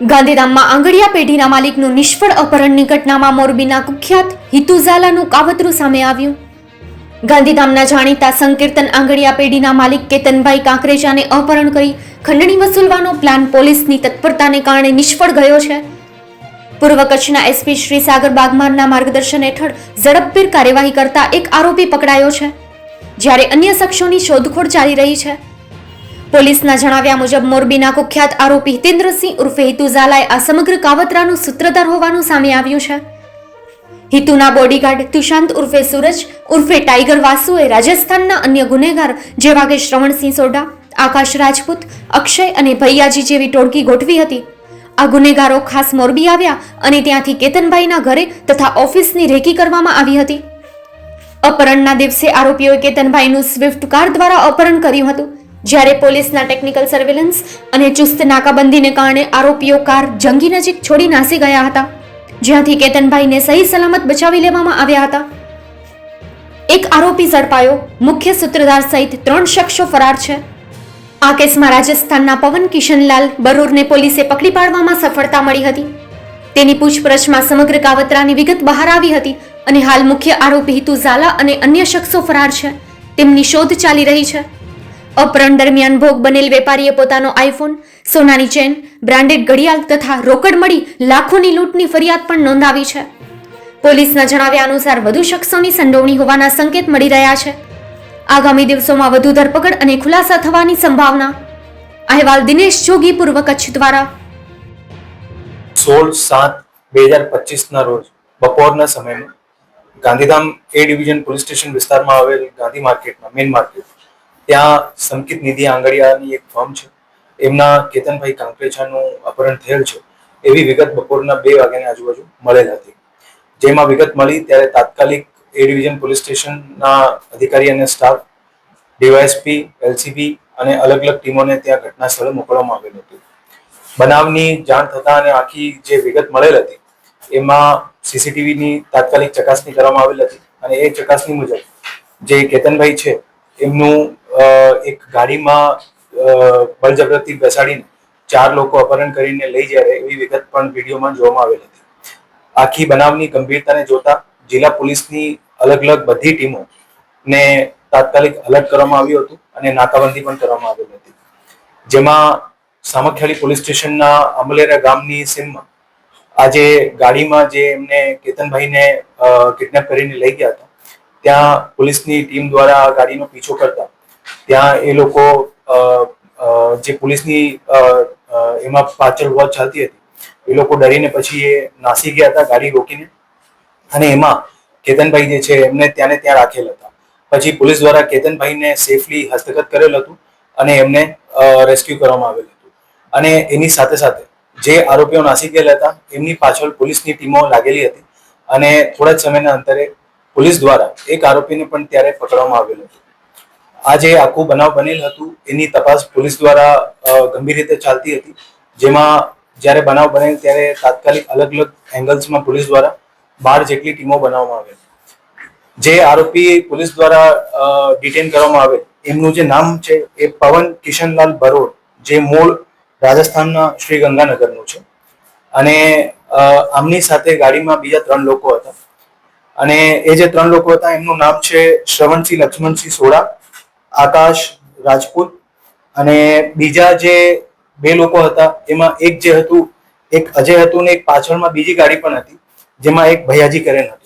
ગાંધીધામમાં આંગળિયા પેઢીના માલિકનું નિષ્ફળ અપહરણની ઘટનામાં મોરબીના કુખ્યાત હિતુઝાલાનું કાવતરું સામે આવ્યું. ગાંધીધામના જાણીતા સંકીર્તન આંગળિયા પેઢીના માલિક કેતનભાઈ કાંકરેજાને અપહરણ કરી ખંડણી વસૂલવાનો પ્લાન પોલીસની તત્પરતાને કારણે નિષ્ફળ ગયો છે. પૂર્વ કચ્છના એસપી શ્રી સાગર બાગમારના માર્ગદર્શન હેઠળ ઝડપભેર કાર્યવાહી કરતા એક આરોપી પકડાયો છે. જ્યારે અન્ય શખ્સોની શોધખોળ ચાલી રહી છે. પોલીસના જણાવ્યા મુજબ, મોરબીના કુખ્યાત આરોપી હિતેન્દ્રસિંહ ઉર્ફે હિતુ ઝાલાએ આ સમગ્ર કાવતરાનું સૂત્રધાર હોવાનું સામે આવ્યું છે. હિતુના બોડીગાર્ડ તુષાંત ઉર્ફે સૂરજ, ઉર્ફે ટાઈગર વાસુએ રાજસ્થાનના અન્ય ગુનેગાર જેવા કે શ્રવણસિંહ સોઢા, આકાશ રાજપૂત, અક્ષય અને ભૈયાજી જેવી ટોળકી ગોઠવી હતી. આ ગુનેગારો ખાસ મોરબી આવ્યા અને ત્યાંથી કેતનભાઈના ઘરે તથા ઓફિસની રેકી કરવામાં આવી હતી. અપહરણના દિવસે આરોપીઓએ કેતનભાઈનું સ્વિફ્ટ કાર દ્વારા અપહરણ કર્યું હતું. જ્યારે પોલીસના ટેકનિકલ સર્વેલન્સ અને ચુસ્ત નાકાબંધીને કારણે આરોપીઓ કાર જંગી નજીક છોડી નાસી ગયા હતા, જ્યાંથી કેતનભાઈને સહી સલામત બચાવી લેવામાં આવ્યા હતા. એક આરોપી ઝડપાયો, મુખ્ય સૂત્રધાર સહિત ત્રણ શખ્સો ફરાર છે. આ કેસમાં રાજસ્થાનના પવન કિશનલાલ બરૂરને પોલીસે પકડી પાડવામાં સફળતા મળી હતી. તેની પૂછપરછમાં સમગ્ર કાવતરાની વિગત બહાર આવી હતી અને હાલ મુખ્ય આરોપી હિતુ ઝાલા અને અન્ય શખ્સો ફરાર છે. તેમની શોધ ચાલી રહી છે. અપહરણ દરમિયાન ભોગ બનેલ વેપારીએ પોતાનો આઈફોન, સોનાની ચેન, બ્રાન્ડેડ ઘડિયાળ તથા રોકડ મળી લાખોની લૂંટની ફરિયાદ પણ નોંધાવી છે. પોલીસના જણાવ્યા અનુસાર વધુ શખ્સોની સંડોવણી હોવાના સંકેત મળી રહ્યા છે. આગામી દિવસોમાં વધુ ધરપકડ અને ખુલાસા થવાની સંભાવના. અહેવાલ દિનેશ જોગી, પૂર્વ કચ્છ દ્વારા. સોળ સાત બે હજાર પચીસના રોજ બપોરના સમયમાં Gandhidham A division police station વિસ્તારમાં આવેલ ગાંધી માર્કેટમાં, મેઇન માર્કેટ ત્યાં સંકિત નિધિ આંગડિયાની એક ફર્મ છે. એમના કેતનભાઈ કાંકરેજાનું અપહરણ થયેલ છે. એવી વિગત બપોરના બે વાગ્યાની આજુબાજુ મળેલ હતી. જેમાં વિગત મળી ત્યારે તાત્કાલિક એ ડિવિઝન પોલીસ સ્ટેશનના અધિકારી અને સ્ટાફ, ડીવાયએસપી, એલસીબી અને અલગ અલગ ટીમોને ત્યાં ઘટના સ્થળે મોકલવામાં આવેલ હતું. બનાવની જાણ થતા અને આખી જે વિગત મળેલ હતી, એમાં સીસીટીવીની તાત્કાલિક ચકાસણી કરવામાં આવેલ હતી અને એ ચકાસણી મુજબ જે કેતનભાઈ છે, એમનું એક ગાડીમાં બળજબરથી બેસાડીને ચાર લોકો અપહરણ કરીને લઈ જાય એવી વિગત પણ વિડીયોમાં જોવામાં આવેલ હતી. આખી બનાવની ગંભીરતાને જોતા જિલ્લા પોલીસની અલગ અલગ બધી ટીમો ને તાત્કાલિક અલગ કરવામાં આવ્યું હતું અને નાકાબંધી પણ કરવામાં આવેલ હતી. જેમાં સામખિયાળી પોલીસ સ્ટેશનના અમલેરા ગામની સીમમાં આજે ગાડીમાં જે એમને કેતનભાઈને કિડનેપ કરીને લઈ ગયા હતા, ત્યાં પોલીસની ટીમ દ્વારા ગાડીનો પીછો કરતા ત્યાં એ લોકો જે પોલીસની એમાં પાછળ વોચ ચાલતી હતી, એ લોકો ડરીને પછી એ નાસી ગયા હતા ગાડી રોકીને. અને એમાં કેતનભાઈ જે છે, એમને ત્યાં ત્યાં રાખેલ હતા. પછી પોલીસ દ્વારા કેતનભાઈને સેફલી હસ્તગત કરેલ હતું અને એમને રેસ્ક્યુ કરવામાં આવેલ હતું. અને એની સાથે સાથે જે આરોપીઓ નાસી ગયેલા હતા, એમની પાછળ પોલીસની ટીમો લાગેલી હતી અને થોડા જ સમયના અંતરે પોલીસ દ્વારા એક આરોપીને પણ ત્યારે પકડવામાં આવેલ હતું. આ જે આખું બનાવ બનેલ હતું, એની તપાસ પોલીસ દ્વારા ગંભીર રીતે ચાલતી હતી. જેમાં જ્યારે બનાવ બનેલ ત્યારે તાત્કાલિક અલગ અલગ એંગલ્સમાં પોલીસ દ્વારા બાર જેટલી ટીમો બનાવવામાં આવે જે આરોપી પોલીસ દ્વારા ડિટેન કરવામાં આવે એમનું જે નામ છે એ પવન કિશનલાલ બરોડ જે મૂળ રાજસ્થાનના શ્રી ગંગાનગરનું છે. અને આમની સાથે ગાડીમાં બીજા ત્રણ લોકો હતા. અને એ જે ત્રણ લોકો હતા, એમનું નામ છે શ્રવણસિંહ, લક્ષ્મણસિંહ સોડા આકાશ, રાજપૂત અને બીજા જે બે લોકો હતા, એમાં એક જે હતું, એક અજય હતું ને એક પાછળમાં બીજી ગાડી પણ હતી, જેમાં એક ભૈયાજી કરેન હતું.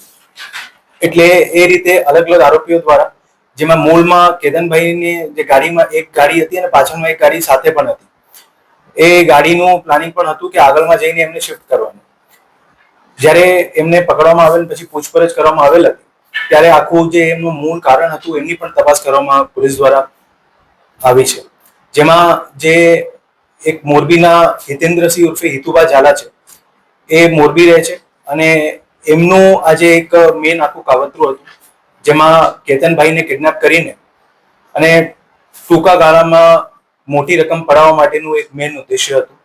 એટલે એ રીતે અલગ અલગ આરોપીઓ દ્વારા, જેમાં મૂળમાં કેતનભાઈની જે ગાડીમાં એક ગાડી હતી અને પાછળમાં એક ગાડી સાથે પણ હતી. એ ગાડીનું પ્લાનિંગ પણ હતું કે આગળમાં જઈને એમને શિફ્ટ કરવાનું. જ્યારે એમને પકડવામાં આવેલ પછી પૂછપરછ કરવામાં આવેલ હતી ત્યારે આખું જે એમનું મૂળ કારણ હતું, એમની પણ તપાસ કરવામાં પોલીસ દ્વારા આવી છે. જેમાં જે એક મોરબીના હિતેન્દ્રસિંહ ઉર્ફે હિતુબા ઝાલા છે, એ મોરબી રહે છે અને એમનું આજે એક મેન આખું કાવતરું હતું, જેમાં કેતનભાઈને કિડનેપ કરીને અને ટૂંકા ગાળામાં મોટી રકમ પડાવવા માટેનું એક મેન ઉદ્દેશ્ય હતું.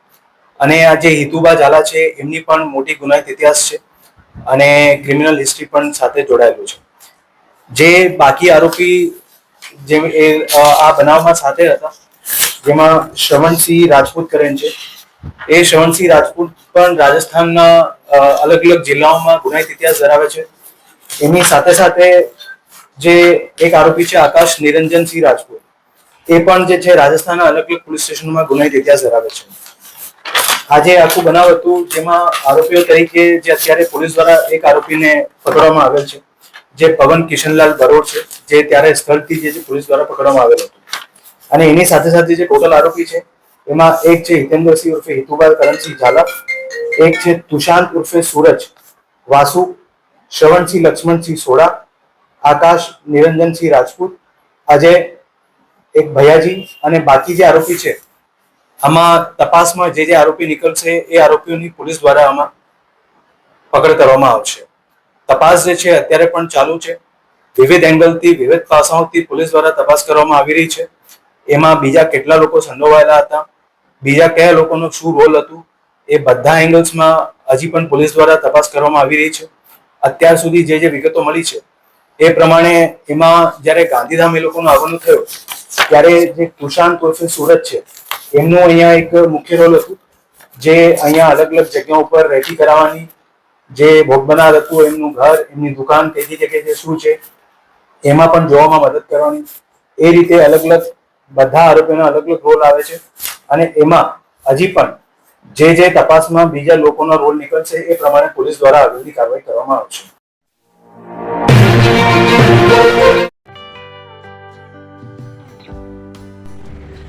અને આ જે હિતુબા ઝાલા છે, એમની પણ મોટી ગુનાહિત ઇતિહાસ છે. અને ક્રિમિનલ હિસ્ટ્રી પણ સાથે જોડાયેલું છે. જે બાકી આરોપી જે એ આ બનાવમાં સાથે હતા, જેમાં શ્રવણસિંહ રાજપૂત કરેન છે. એ શ્રવણસિંહ રાજપૂત પણ રાજસ્થાનના અલગ અલગ જિલ્લાઓમાં ગુનાહિત ઇતિહાસ ધરાવે છે. એની સાથે સાથે જે એક આરોપી છે આકાશ નિરંજનસિંહ રાજપૂત, એ પણ જે છે રાજસ્થાનના અલગ અલગ પોલીસ સ્ટેશનોમાં ગુનાહિત ઇતિહાસ ધરાવે છે. આજે આખું બનાવ હતું જેમાં આરોપીઓ તરીકે જે અત્યારે પોલીસ દ્વારા એક આરોપીને પકડવામાં આવેલ છે, જે પવન કિશનલાલ બરોડ છે, જે ત્યારે સ્થળથી જે પોલીસ દ્વારા પકડવામાં આવેલ હતું. અને એની સાથે સાથે જે ટોટલ આરોપી છે, એમાં એક છે હિતેન્દ્રસિંહ ઉર્ફે હિતુભાઈ કરણસિંહ ઝાલા, એક છે તુષાંત ઉર્ફે સૂરજ, વાસુ, શ્રવણસિંહ લક્ષ્મણસિંહ સોડા, આકાશ નિરંજનસિંહ રાજપૂત, આજે એક ભૈયાજી અને બાકી જે આરોપી છે આમાં તપાસમાં જે જે આરોપી નીકળશે એ આરોપીઓની પોલીસ દ્વારા આમાં પકડ કરવામાં આવશે. તપાસ જે છે અત્યારે પણ ચાલુ છે. વિવિધ એંગલથી, વિવિધ પાસાઓથી પોલીસ દ્વારા તપાસ કરવામાં આવી રહી છે. એમાં બીજા કેટલા લોકો સંડોવાયેલા હતા, બીજા કયા લોકોનો શું રોલ હતું, એ બધા એંગલ્સમાં હજી પણ પોલીસ દ્વારા તપાસ કરવામાં આવી રહી છે. અત્યાર સુધી જે જે વિગતો મળી છે, એ પ્રમાણે એમાં જ્યારે ગાંધીધામ એ લોકોનું આગમન થયું, ત્યારે જે કુશાંત ઉર્ફે સુરત છે એમનું અહીંયા એક મુખ્ય રોલ હતું, જે અહીંયા અલગ અલગ જગ્યાઓ ઉપર રેકી કરાવવાની, જે ભોગ બનાર હતું, એમનું ઘર, એમની દુકાન તેથી કઈ જે શું છે, એમાં પણ જોવામાં મદદ કરવાની. એ રીતે અલગ અલગ, બધા આરોપીઓનો અલગ અલગ રોલ આવે છે અને એમાં હજી પણ જે જે તપાસમાં બીજા લોકોનો રોલ નીકળશે એ પ્રમાણે પોલીસ દ્વારા આગળની કાર્યવાહી કરવામાં આવશે.